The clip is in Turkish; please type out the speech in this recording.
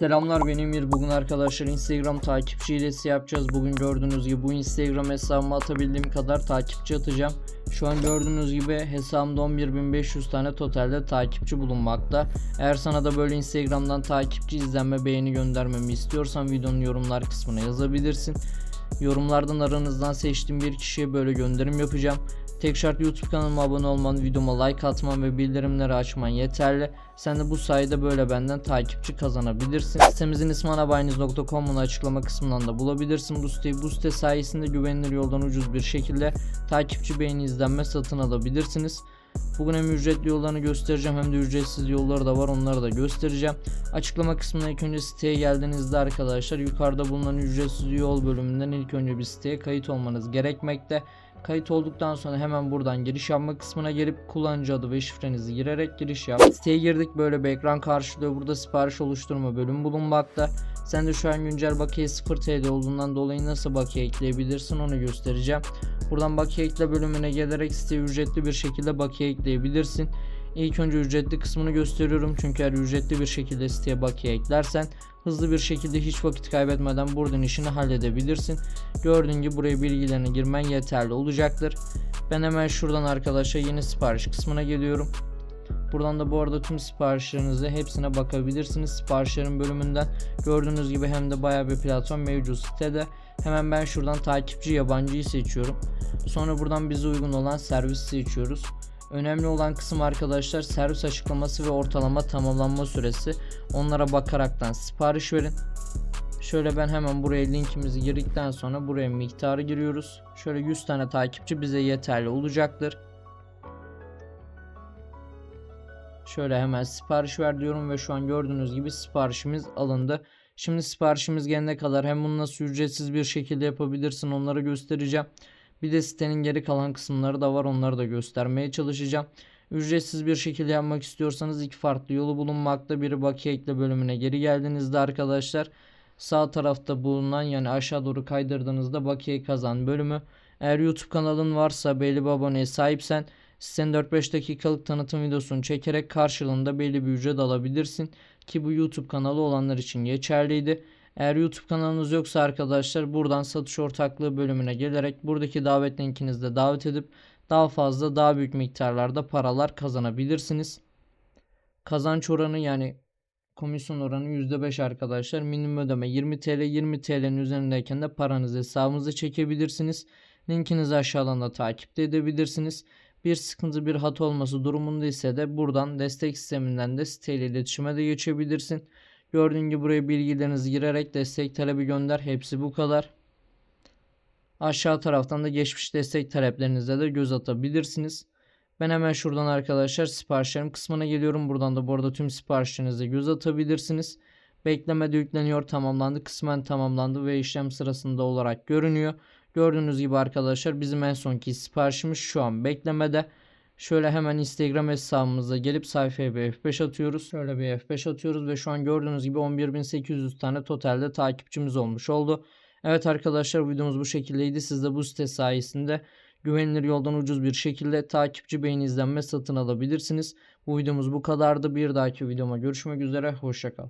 Selamlar benim Emir. Bugün arkadaşlar Instagram takipçi hilesi yapacağız. Bugün gördüğünüz gibi bu Instagram hesabıma atabildiğim kadar takipçi atacağım. Şu an gördüğünüz gibi hesabımda 11.500 tane totalde takipçi bulunmakta. Eğer sana da böyle Instagram'dan takipçi izlenme beğeni göndermemi istiyorsan videonun yorumlar kısmına yazabilirsin. Yorumlardan aranızdan seçtiğim bir kişiye böyle gönderim yapacağım. Tek şart YouTube kanalıma abone olman, videoma like atman ve bildirimleri açman yeterli. Sen de bu sayede böyle benden takipçi kazanabilirsin. Sitemizin ismi anabayiniz.com'un açıklama kısmından da bulabilirsin. Bu siteyi bu site sayesinde güvenilir yoldan ucuz bir şekilde takipçi beğeni izlenme satın alabilirsiniz. Bugün hem ücretli yollarını göstereceğim hem de ücretsiz yolları da var onları da göstereceğim. Açıklama kısmına ilk önce siteye geldiğinizde arkadaşlar yukarıda bulunan ücretsiz yol bölümünden ilk önce bir siteye kayıt olmanız gerekmekte. Kayıt olduktan sonra hemen buradan giriş yapma kısmına gelip kullanıcı adı ve şifrenizi girerek giriş yap. Siteye girdik böyle bir ekran karşılıyor. Burada sipariş oluşturma bölümü bulunmakta. Sen de şu an güncel bakiye 0 TL olduğundan dolayı nasıl bakiye ekleyebilirsin onu göstereceğim. Buradan bakiye ekle bölümüne gelerek siteye ücretli bir şekilde bakiye ekleyebilirsin. İlk önce ücretli kısmını gösteriyorum çünkü eğer ücretli bir şekilde siteye bakiye eklersen hızlı bir şekilde hiç vakit kaybetmeden buradan işini halledebilirsin. Gördüğün gibi buraya bilgilerini girmen yeterli olacaktır. Ben hemen şuradan arkadaşlar yeni sipariş kısmına geliyorum. Buradan da bu arada tüm siparişlerinize hepsine bakabilirsiniz. Siparişlerin bölümünden gördüğünüz gibi hem de bayağı bir platform mevcut sitede. Hemen ben şuradan takipçi yabancıyı seçiyorum. Sonra buradan bize uygun olan servis seçiyoruz. Önemli olan kısım arkadaşlar servis açıklaması ve ortalama tamamlanma süresi. Onlara bakaraktan sipariş verin. Şöyle ben hemen buraya linkimizi girdikten sonra buraya miktarı giriyoruz. Şöyle 100 tane takipçi bize yeterli olacaktır. Şöyle hemen sipariş ver diyorum ve şu an gördüğünüz gibi siparişimiz alındı. Şimdi siparişimiz gelene kadar hem bunu nasıl ücretsiz bir şekilde yapabilirsin onları göstereceğim. Bir de sitenin geri kalan kısımları da var onları da göstermeye çalışacağım. Ücretsiz bir şekilde yapmak istiyorsanız iki farklı yolu bulunmakta. Biri bakiye ekle bölümüne geri geldiğinizde arkadaşlar sağ tarafta bulunan yani aşağı doğru kaydırdığınızda bakiye kazan bölümü. Eğer YouTube kanalın varsa belli bir aboneye sahipsen sitenin 4-5 dakikalık tanıtım videosunu çekerek karşılığında belli bir ücret alabilirsin. Ki bu YouTube kanalı olanlar için geçerliydi. Eğer YouTube kanalınız yoksa arkadaşlar buradan satış ortaklığı bölümüne gelerek buradaki davet linkinizde davet edip daha fazla daha büyük miktarlarda paralar kazanabilirsiniz. Kazanç oranı yani komisyon oranı %5 arkadaşlar. Minimum ödeme 20 TL 20 TL'nin üzerindeyken de paranızı hesabınıza çekebilirsiniz. Linkinizi aşağıdan da takip edebilirsiniz. Bir sıkıntı bir hata olması durumunda ise de buradan destek sisteminden de siteyle iletişime de geçebilirsin. Gördüğün gibi buraya bilgilerinizi girerek destek talebi gönder. Hepsi bu kadar. Aşağı taraftan da geçmiş destek taleplerinize de göz atabilirsiniz. Ben hemen şuradan arkadaşlar siparişlerim kısmına geliyorum. Buradan da bu arada tüm siparişlerinize göz atabilirsiniz. Beklemede yükleniyor tamamlandı kısmen tamamlandı ve işlem sırasında olarak görünüyor. Gördüğünüz gibi arkadaşlar bizim en sonki siparişimiz şu an beklemede. Şöyle hemen Instagram hesabımıza gelip sayfaya bir F5 atıyoruz. Şöyle bir F5 atıyoruz ve şu an gördüğünüz gibi 11.800 tane totalde takipçimiz olmuş oldu. Evet arkadaşlar videomuz bu şekildeydi. Siz de bu site sayesinde güvenilir yoldan ucuz bir şekilde takipçi beğeni izlenme satın alabilirsiniz. Bu videomuz bu kadardı. Bir dahaki videoma görüşmek üzere. Hoşçakal.